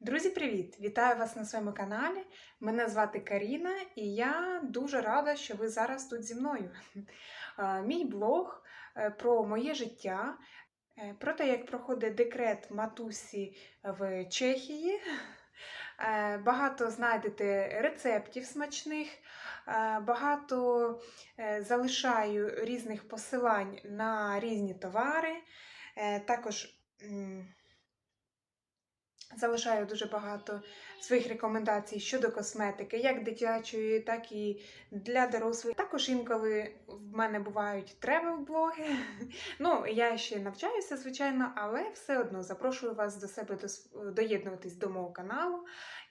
Друзі, привіт! Вітаю вас на своєму каналі. Мене звати Каріна, і я дуже рада, що ви зараз тут зі мною. Мій блог е, про моє життя, е, про те, як проходить декрет матусі в Чехії. Е, Багато знайдете рецептів смачних, багато залишаю різних посилань на різні товари. Також залишаю дуже багато своїх рекомендацій щодо косметики, як дитячої, так і для дорослих. Також інколи в мене бувають тревел-блоги. Ну, я ще навчаюся, звичайно, але все одно запрошую вас до себе доєднуватись до мого каналу.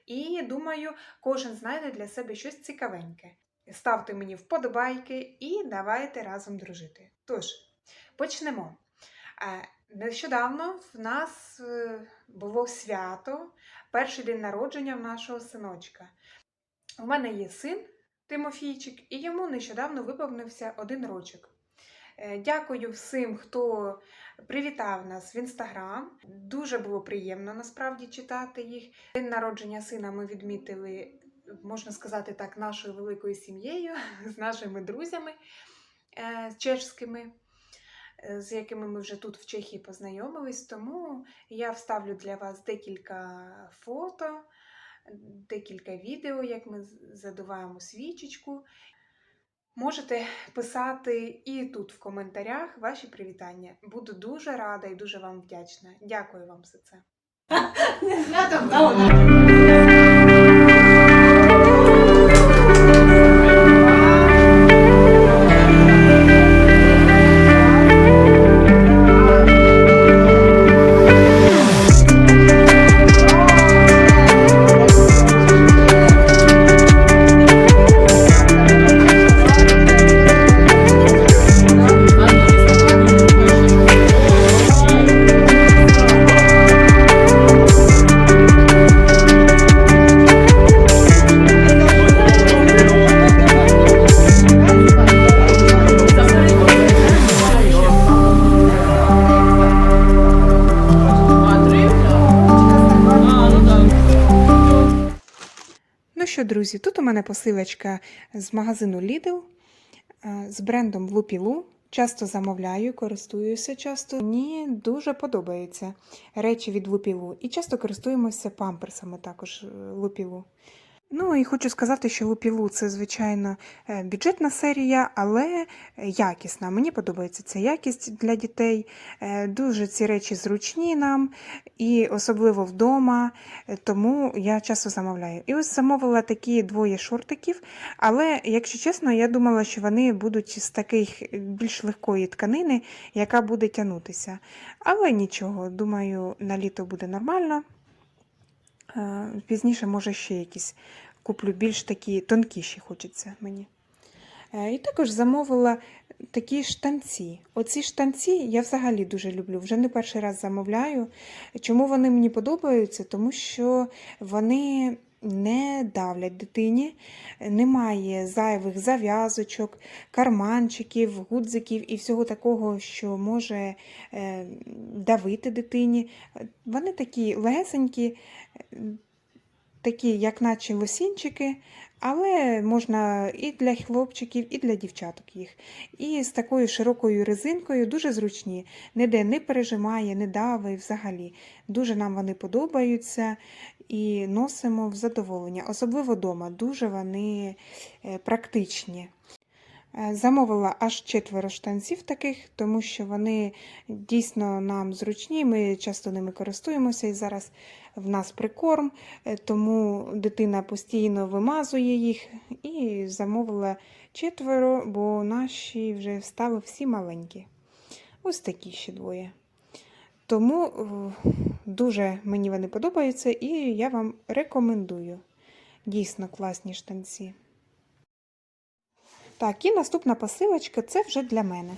І думаю, кожен знайде для себе щось цікавеньке. Ставте мені вподобайки і давайте разом дружити. Тож, почнемо. Нещодавно в нас е, було свято, перший день народження в нашого синочка. У мене є син Тимофійчик, і йому нещодавно виповнився один рочок. Е, Дякую всім, хто привітав нас в інстаграм. Дуже було приємно насправді читати їх. День народження сина ми відмітили, можна сказати так, нашою великою сім'єю, з нашими друзями е, чешськими з якими ми вже тут в Чехії познайомились. Тому я вставлю для вас декілька фото, декілька відео, як ми задуваємо свічечку. Можете писати і тут в коментарях ваші привітання. Буду дуже рада і дуже вам вдячна. Дякую вам за це. друзі, тут у мене посилочка з магазину Lidl е, з брендом Лупілу. Часто замовляю, користуюся часто. Мені дуже подобаються речі від Лупілу. І часто користуємося памперсами також е, Лупілу. Ну і хочу сказати, що Лупілу це, звичайно, е, бюджетна серія, але якісна. Мені подобається ця якість для дітей. Е, Дуже ці речі зручні нам, і особливо вдома, е, тому я часто замовляю. І ось замовила такі двоє шортиків, але, якщо чесно, я думала, що вони будуть з таких більш легкої тканини, яка буде тягнутися. Але нічого, думаю, на літо буде нормально. Е, Пізніше, може, ще якісь куплю більш такі тонкіші хочеться мені. Е, І також замовила такі штанці. Оці штанці я взагалі дуже люблю. Вже не перший раз замовляю. Чому вони мені подобаються? Тому що вони не давлять дитині, немає зайвих зав'язочок, карманчиків, гудзиків і всього такого, що може е, давити дитині. Вони такі легесенькі, е, такі, як наче лосінчики, але можна і для хлопчиків, і для дівчаток їх. І з такою широкою резинкою дуже зручні. Ніде не пережимає, не дави взагалі. Дуже нам вони подобаються і носимо в задоволення. Особливо вдома. Дуже вони е, практичні. Е, Замовила аж четверо штанців таких, тому що вони дійсно нам зручні. Ми часто ними користуємося і зараз в нас прикорм, е, тому дитина постійно вимазує їх і замовила четверо, бо наші вже стали всі маленькі. Ось такі ще двоє. Тому дуже мені вони подобаються і я вам рекомендую. Дійсно класні штанці. Так, і наступна посилочка це вже для мене.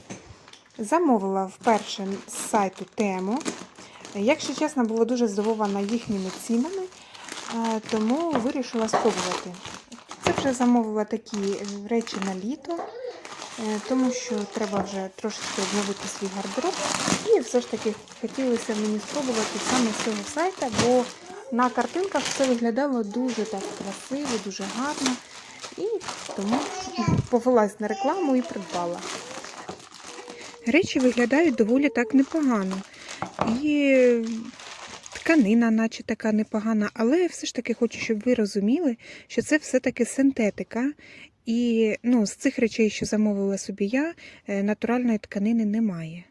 Замовила вперше з сайту тему. Якщо чесно, була дуже здивована їхніми цінами, е, тому вирішила спробувати. Це вже замовила такі речі на літо, тому що треба вже трошечки обновити свій гардероб. І все ж таки хотілося мені спробувати саме з цього сайту, бо на картинках все виглядало дуже так красиво, дуже гарно. І тому повелась на рекламу і придбала. Речі виглядають доволі так непогано. І тканина, наче така непогана, але все ж таки хочу, щоб ви розуміли, що це все-таки синтетика. І ну, з цих речей, що замовила собі я, е, натуральної тканини немає.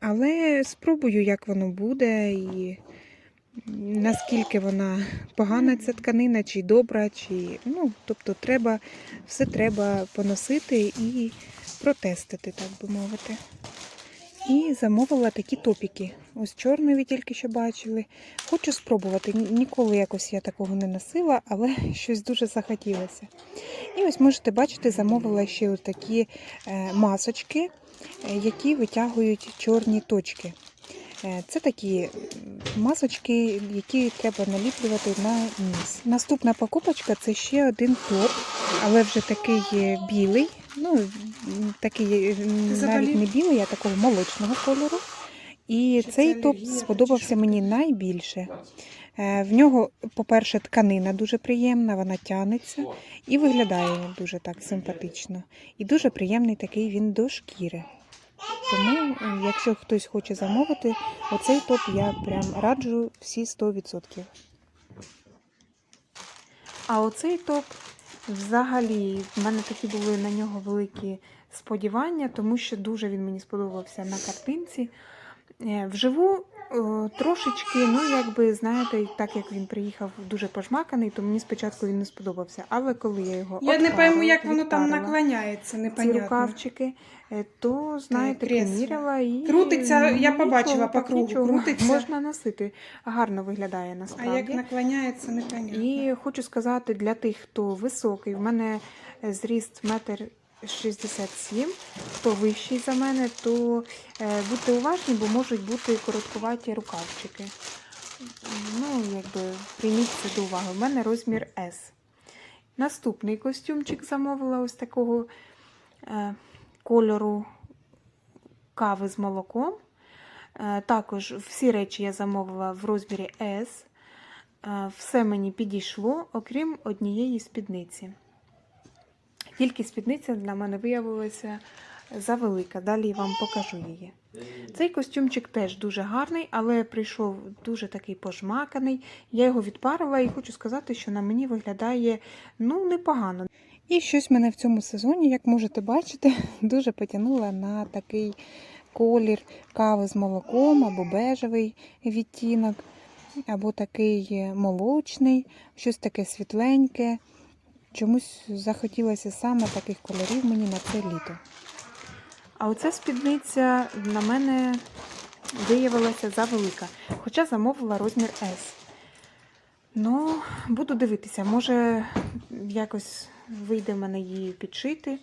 Але спробую, як воно буде, і наскільки вона погана ця тканина, чи добра, чи ну, тобто треба, все треба поносити і протестити, так би мовити. І замовила такі топіки. Ось чорний ви тільки що бачили. Хочу спробувати. Ніколи якось я такого не носила, але щось дуже захотілося. І ось можете бачити, замовила ще ось такі е, масочки, е, які витягують чорні точки. Е, Це такі масочки, які треба наліплювати на ніс. Наступна покупочка це ще один топ, але вже такий білий. Ну, такий е, навіть не білий, а такого молочного кольору. І Чи цей топ сподобався мені найбільше. Е, В нього, по-перше, тканина дуже приємна, вона тянеться і виглядає дуже так симпатично. І дуже приємний такий він до шкіри. Тому, е, якщо хтось хоче замовити, оцей топ я прям раджу всі 100%. А оцей топ взагалі в мене такі були на нього великі сподівання, тому що дуже він мені сподобався на картинці. Е, Вживу е, трошечки, ну якби знаєте, так як він приїхав дуже пожмаканий, то мені спочатку він не сподобався. Але коли я його Я не пойму, як воно там наклоняється, ці непонятно. рукавчики, е, то знаєте, приміряла і Крутиться, я ну, побачила по кругу, крутиться. можна носити. Гарно виглядає А як наклоняється, непонятно. І хочу сказати для тих, хто високий, в мене зріст метр 67, хто вищий за мене, то е, будьте уважні, бо можуть бути короткуваті рукавчики. Ну, якби прийміть це до уваги. У мене розмір S. Наступний костюмчик замовила ось такого е, кольору кави з молоком. Е, також всі речі я замовила в розмірі S. Е, Все мені підійшло, окрім однієї спідниці. Тільки спідниця для мене виявилася завелика. Далі я вам покажу її. Цей костюмчик теж дуже гарний, але прийшов дуже такий пожмаканий. Я його відпарила і хочу сказати, що на мені виглядає ну непогано. І щось мене в цьому сезоні, як можете бачити, дуже потягнуло на такий колір кави з молоком або бежевий відтінок, або такий молочний, щось таке світленьке. Чомусь захотілося саме таких кольорів мені на це літо. А оця спідниця на мене виявилася завелика, хоча замовила розмір S. Ну, буду дивитися, може якось вийде в мене її підшити.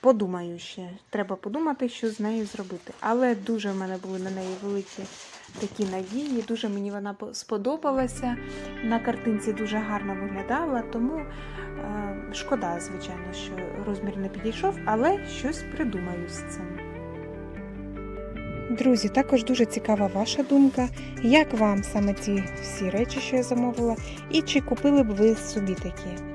Подумаю ще. Треба подумати, що з нею зробити. Але дуже в мене були на неї великі такі надії. Дуже мені вона сподобалася. На картинці дуже гарно виглядала, тому е, шкода, звичайно, що розмір не підійшов, але щось придумаю з цим. Друзі, також дуже цікава ваша думка. Як вам саме ці всі речі, що я замовила, і чи купили б ви собі такі?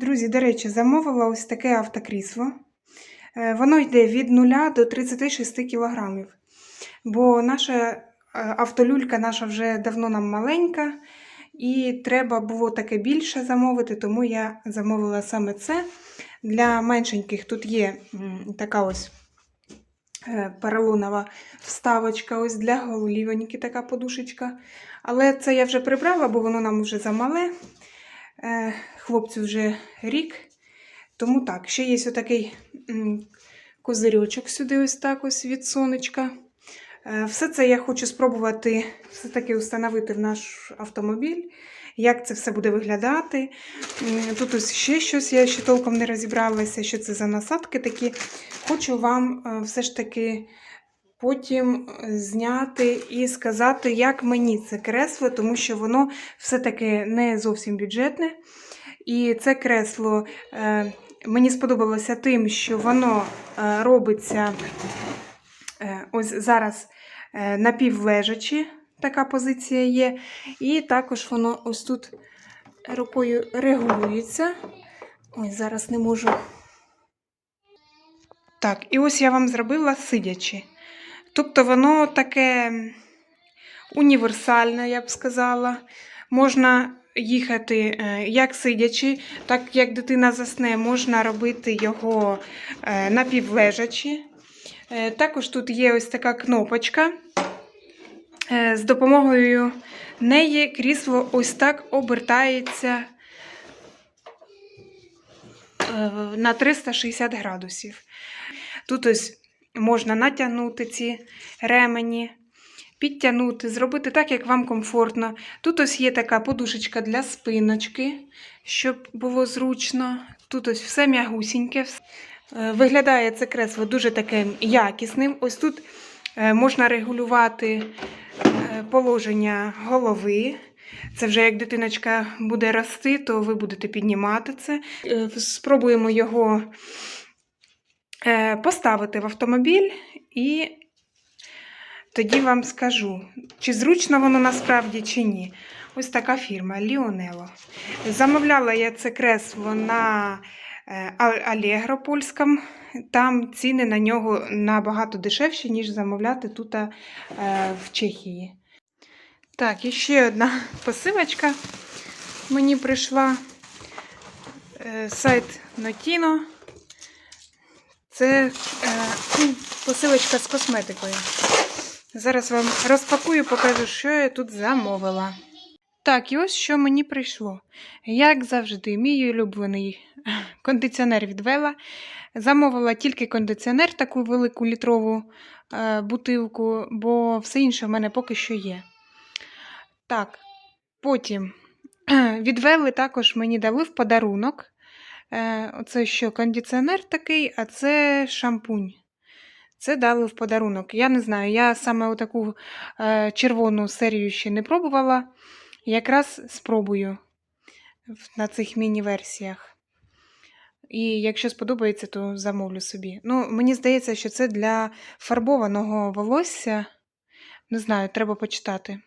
Друзі, до речі, замовила ось таке автокрісло. Е, Воно йде від 0 до 36 кг. Бо наша е, автолюлька наша вже давно нам маленька, і треба було таке більше замовити, тому я замовила саме це. Для меншеньких тут є така ось е, поролонова вставочка, ось для голівоньки така подушечка. Але це я вже прибрала, бо воно нам вже замале. Хлопцю вже рік. Тому так, ще є отакий козирьочок сюди, ось так ось від сонечка. Е, Все це я хочу спробувати все-таки встановити в наш автомобіль. Як це все буде виглядати. Тут ось ще щось, я ще толком не розібралася, що це за насадки такі. Хочу вам е, все ж таки потім зняти і сказати, як мені це кресло, тому що воно все-таки не зовсім бюджетне. І це кресло е, мені сподобалося тим, що воно е, робиться е, ось зараз напівлежачі, така позиція є. І також воно ось тут рукою регулюється. Ой, зараз не можу. Так, і ось я вам зробила сидячи. Тобто воно таке універсальне, я б сказала. Можна їхати е, як сидячи, так як дитина засне, можна робити його е, напівлежачи. Е, Також тут є ось така кнопочка. З допомогою неї крісло ось так обертається на 360 градусів. Тут ось можна натягнути ці ремені, підтягнути, зробити так, як вам комфортно. Тут ось є така подушечка для спиночки, щоб було зручно. Тут ось все м'ягусіньке. Е, Виглядає це кресло дуже таким якісним. Ось тут е, можна регулювати е, положення голови. Це вже як дитиночка буде рости, то ви будете піднімати це. Спробуємо його поставити в автомобіль і тоді вам скажу, чи зручно воно насправді, чи ні. Ось така фірма Ліонело. Замовляла я це кресло на е, Allegro польському. Там ціни на нього набагато дешевші, ніж замовляти тут е, в Чехії. Так, і ще одна посилочка мені прийшла. Е, Сайт Notino. Це посилочка з косметикою. Зараз вам розпакую, покажу, що я тут замовила. Так, і ось що мені прийшло. Як завжди, мій улюблений кондиціонер від Вела. Замовила тільки кондиціонер, таку велику літрову е, бутилку, бо все інше в мене поки що є. Так, потім від Вели також мені дали в подарунок. Е, Оце що кондиціонер такий, а це шампунь. Це дали в подарунок. Я не знаю, я саме таку е, червону серію ще не пробувала. Якраз спробую на цих міні-версіях. І якщо сподобається, то замовлю собі. Ну, мені здається, що це для фарбованого волосся. Не знаю, треба почитати.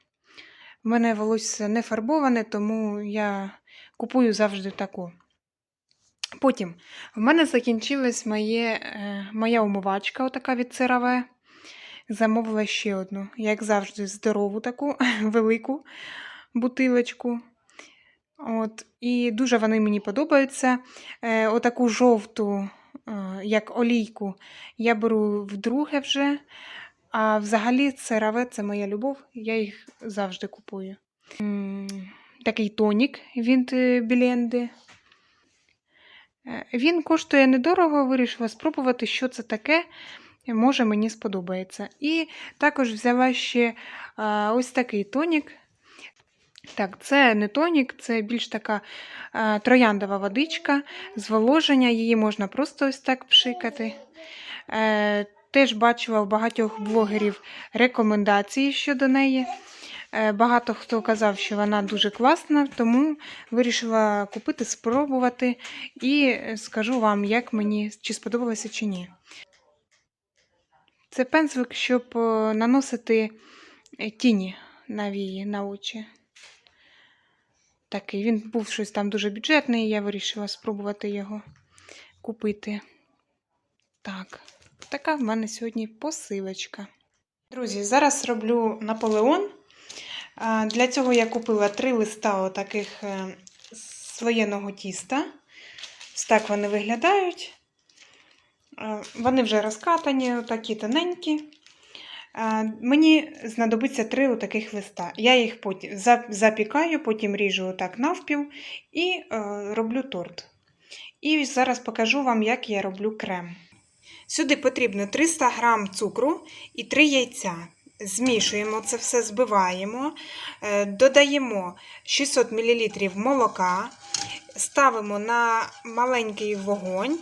У мене волосся не фарбоване, тому я купую завжди таку. Потім в мене закінчилась моє, е, моя умивачка, отака від CeraVe. Замовила ще одну, як завжди, здорову таку велику бутилочку. От, і дуже вони мені подобаються. Е, отаку жовту, е, як олійку, я беру вдруге вже. А взагалі CeraVe – це моя любов, я їх завжди купую. Такий тонік від Біленди. Е, Він коштує недорого, вирішила спробувати, що це таке. Може, мені сподобається. І також взяла ще а, ось такий тонік. Так, це не тонік, це більш така а, трояндова водичка, зволоження, її можна просто ось так пшикати. Е, теж бачила у багатьох блогерів рекомендації щодо неї. Е, Багато хто казав, що вона дуже класна, тому вирішила купити, спробувати і е, скажу вам, як мені чи сподобалося чи ні. Це пензлик, щоб е, наносити тіні на вії, на очі. Такий, він був щось там дуже бюджетний, я вирішила спробувати його купити. Так, така в мене сьогодні посилочка. Друзі, зараз роблю Наполеон. Для цього я купила три листа таких слоєного тіста. Ось так вони виглядають. Е, Вони вже розкатані, такі тоненькі. Е, Мені знадобиться три таких листа. Я їх потім запікаю, потім ріжу отак навпіл і е, роблю торт. І зараз покажу вам, як я роблю крем. Сюди потрібно 300 г цукру і 3 яйця. Змішуємо це все, збиваємо, е, додаємо 600 мл молока, ставимо на маленький вогонь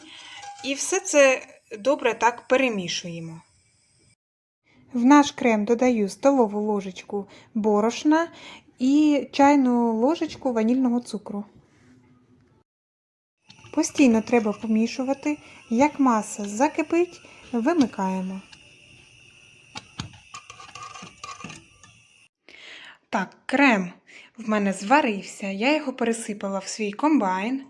і все це добре так перемішуємо. В наш крем додаю столову ложечку борошна і чайну ложечку ванільного цукру. Постійно треба помішувати. Як маса закипить, вимикаємо. Так, крем в мене зварився, я його пересипала в свій комбайн.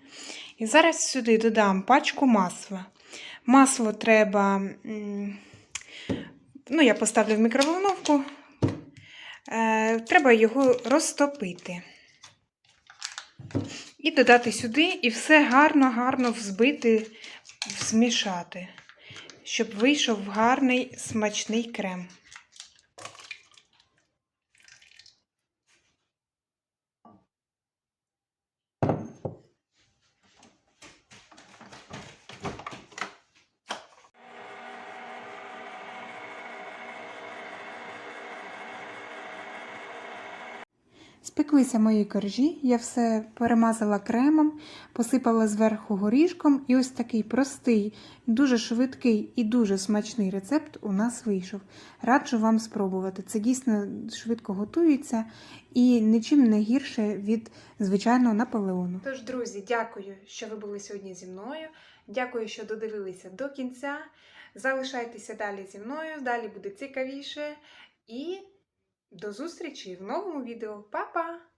І зараз сюди додам пачку масла. Масло треба, ну, я поставлю в мікроволновку. Е, треба його розтопити. І додати сюди, і все гарно-гарно взбити, змішати, щоб вийшов гарний смачний крем. Спеклися мої коржі, я все перемазала кремом, посипала зверху горішком, і ось такий простий, дуже швидкий і дуже смачний рецепт у нас вийшов. Раджу вам спробувати. Це дійсно швидко готується і нічим не гірше від звичайного наполеону. Тож, друзі, дякую, що ви були сьогодні зі мною. Дякую, що додивилися до кінця. Залишайтеся далі зі мною, далі буде цікавіше. І до зустрічі в новому відео. Па-па!